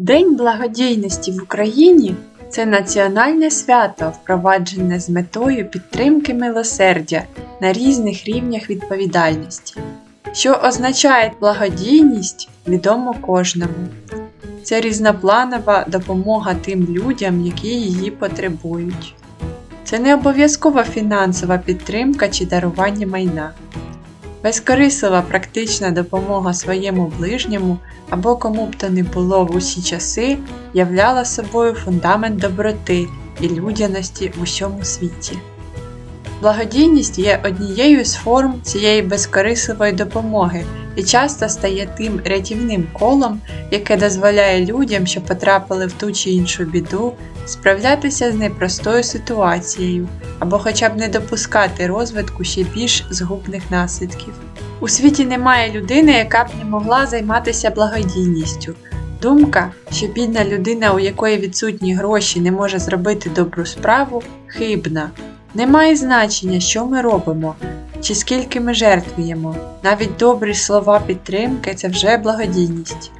День благодійності в Україні це національне свято, впроваджене з метою підтримки милосердя на різних рівнях відповідальності. Що означає благодійність, відомо кожному. Це різнопланова допомога тим людям, які її потребують. Це не обов'язкова фінансова підтримка чи дарування майна. Безкорислива практична допомога своєму ближньому або кому б то не було в усі часи являла собою фундамент доброти і людяності в усьому світі. Благодійність є однією з форм цієї безкорисливої допомоги і часто стає тим рятівним колом, яке дозволяє людям, що потрапили в ту чи іншу біду, справлятися з непростою ситуацією або хоча б не допускати розвитку ще більш згубних наслідків. У світі немає людини, яка б не могла займатися благодійністю. Думка, що бідна людина, у якої відсутні гроші, не може зробити добру справу, хибна. Немає значення, що ми робимо чи скільки ми жертвуємо. Навіть добрі слова підтримки це вже благодійність.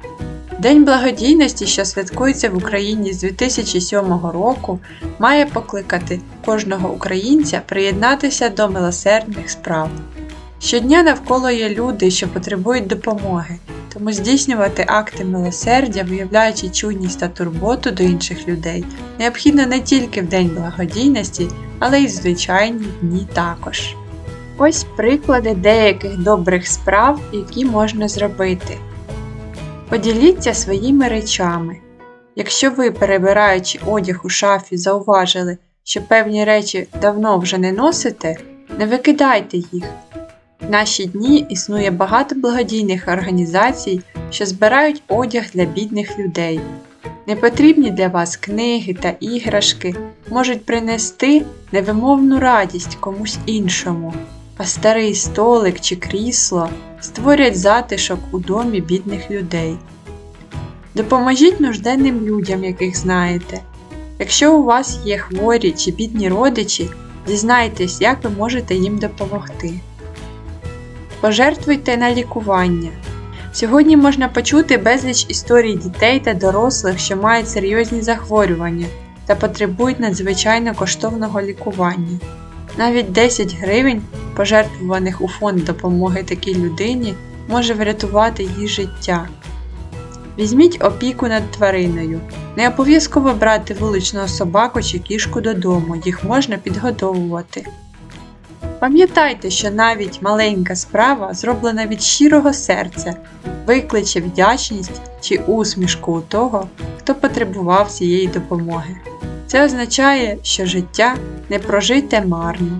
День благодійності, що святкується в Україні з 2007 року, має покликати кожного українця приєднатися до милосердних справ. Щодня навколо є люди, що потребують допомоги, тому здійснювати акти милосердя, виявляючи чуйність та турботу до інших людей, необхідно не тільки в День благодійності, але й в звичайні дні також. Ось приклади деяких добрих справ, які можна зробити. Поділіться своїми речами. Якщо ви, перебираючи одяг у шафі, зауважили, що певні речі давно вже не носите, не викидайте їх. В наші дні існує багато благодійних організацій, що збирають одяг для бідних людей. Непотрібні для вас книги та іграшки можуть принести невимовну радість комусь іншому, а старий столик чи крісло створять затишок у домі бідних людей. Допоможіть нужденним людям, яких знаєте. Якщо у вас є хворі чи бідні родичі, дізнайтесь, як ви можете їм допомогти. Пожертвуйте на лікування. Сьогодні можна почути безліч історій дітей та дорослих, що мають серйозні захворювання та потребують надзвичайно коштовного лікування. Навіть 10 гривень, пожертвуваних у фонд допомоги такій людині, може врятувати її життя. Візьміть опіку над твариною. Не обов'язково брати вуличного собаку чи кішку додому, їх можна підгодовувати. Пам'ятайте, що навіть маленька справа, зроблена від щирого серця, викличе вдячність чи усмішку у того, хто потребував цієї допомоги. Це означає, що життя не прожите марно.